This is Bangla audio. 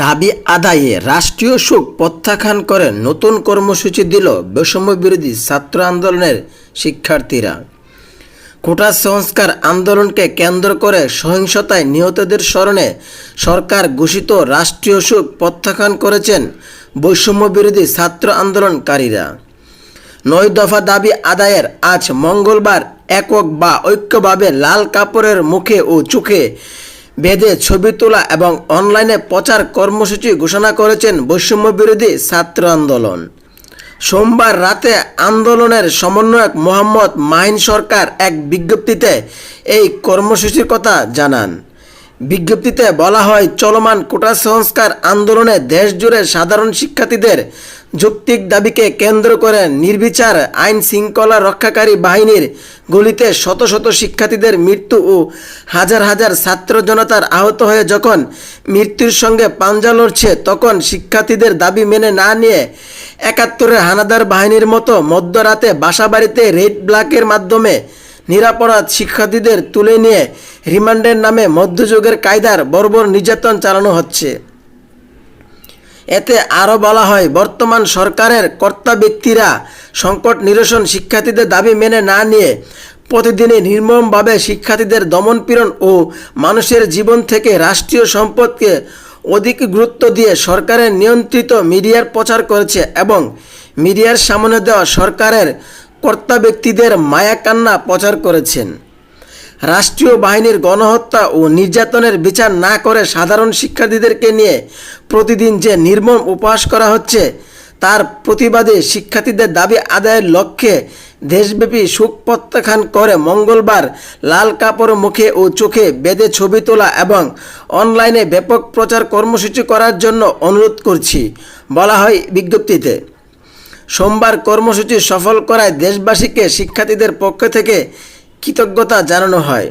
দাবি আদায়ে রাষ্ট্রীয় সুখ প্রত্যাখ্যান করে নতুন কর্মসূচি দিল বৈষম্য বিরোধী ছাত্র আন্দোলনের শিক্ষার্থীরা। কোটা সংস্কার আন্দোলনকে কেন্দ্র করে সহিংসতায় নিহতদের স্মরণে সরকার ঘোষিত রাষ্ট্রীয় সুখ প্রত্যাখ্যান করেছেন বৈষম্য বিরোধী ছাত্র আন্দোলনকারীরা। নয় দফা দাবি আদায়ের আজ মঙ্গলবার একক বা ঐক্যভাবে লাল কাপড়ের মুখে ও চোখে বেঁধে ছবি তোলা এবং অনলাইনে প্রচার কর্মসূচি ঘোষণা করেছেন বৈষম্য বিরোধী ছাত্র আন্দোলন। সোমবার রাতে আন্দোলনের সমন্বয়ক মোহাম্মদ মাহিন সরকার এক বিজ্ঞপ্তিতে এই কর্মসূচির কথা জানান। বিজ্ঞপ্তিতে বলা হয়, চলমান কোটা সংস্কার আন্দোলনে দেশজুড়ে সাধারণ শিক্ষার্থীদের যৌক্তিক দাবিকে কেন্দ্র করে নির্বিচার আইন শৃঙ্খলা রক্ষাকারী বাহিনীর গুলিতে শত শত শিক্ষার্থীদের মৃত্যু ও হাজার হাজার ছাত্র জনতার আহত হয়ে যখন মৃত্যুর সঙ্গে পাঞ্জা লড়ছে, তখন শিক্ষার্থীদের দাবি মেনে না নিয়ে একাত্তরের হানাদার বাহিনীর মতো মধ্যরাতে বাসাবাড়িতে রেড ব্ল্যাকের মাধ্যমে নিরাপরাধ শিক্ষার্থীদের তুলে নিয়ে রিমান্ডের নামে মধ্যযুগের কায়দার বর্বর নির্যাতন চালানো হচ্ছে। এতে আরও বলা হয়, বর্তমান সরকারের কর্তা ব্যক্তিরা সংকট নিরসন শিক্ষার্থীদের দাবি মেনে না নিয়ে প্রতিদিনই নির্মমভাবে শিক্ষার্থীদের দমনপীড়ন ও মানুষের জীবন থেকে রাষ্ট্রীয় সম্পদকে অধিক গুরুত্ব দিয়ে সরকারের নিয়ন্ত্রিত মিডিয়ার প্রচার করেছে এবং মিডিয়ার সামনে দেওয়া সরকারের কর্তা ব্যক্তিদের মায়াকান্না প্রচার করেছেন। রাষ্ট্রীয় বাহিনীর গণহত্যা ও নির্যাতনের বিচার না করে সাধারণ শিক্ষার্থীদেরকে নিয়ে প্রতিদিন যে নির্মম উপহাস করা হচ্ছে, তার প্রতিবাদে শিক্ষার্থীদের দাবি আদায়ের লক্ষ্যে দেশব্যাপী সুখ প্রত্যাখ্যান করে মঙ্গলবার লাল কাপড় মুখে ও চোখে বেঁধে ছবি তোলা এবং অনলাইনে ব্যাপক প্রচার কর্মসূচি করার জন্য অনুরোধ করছি, বলা হয় বিজ্ঞপ্তিতে। সোমবার কর্মসূচি সফল করায় দেশবাসীকে শিক্ষার্থীদের পক্ষ থেকে কৃতজ্ঞতা জানানো হয়।